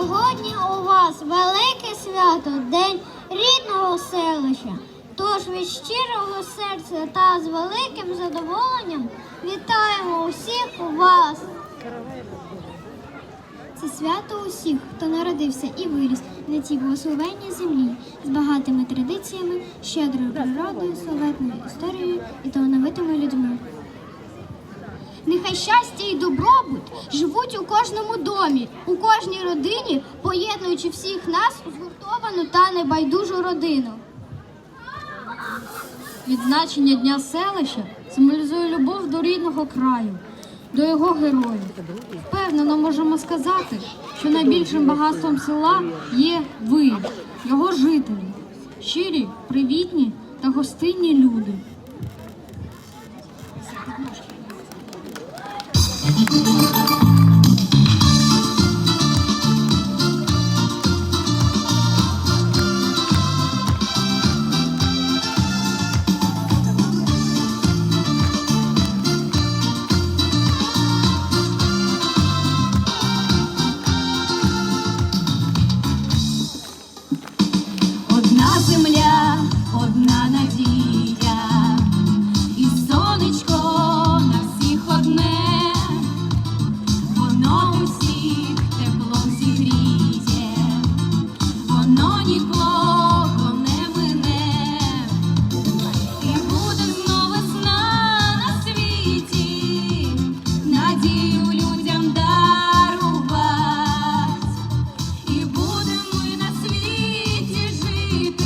Сьогодні у вас велике свято, День рідного селища. Тож від щирого серця та з великим задоволенням вітаємо усіх у вас. Це свято усіх, хто народився і виріс на цій благословенній землі з багатими традиціями, щедрою природою, славетною історією і талановитими людьми. Нехай щастя і добробут живуть у кожному домі, у кожній родині, поєднуючи всіх нас у згуртовану та небайдужу родину. Відзначення Дня селища символізує любов до рідного краю, до його героїв. Впевнено можемо сказати, що найбільшим багатством села є ви, його жителі, щирі, привітні та гостинні люди. Thank you. Будем мы на свете жить.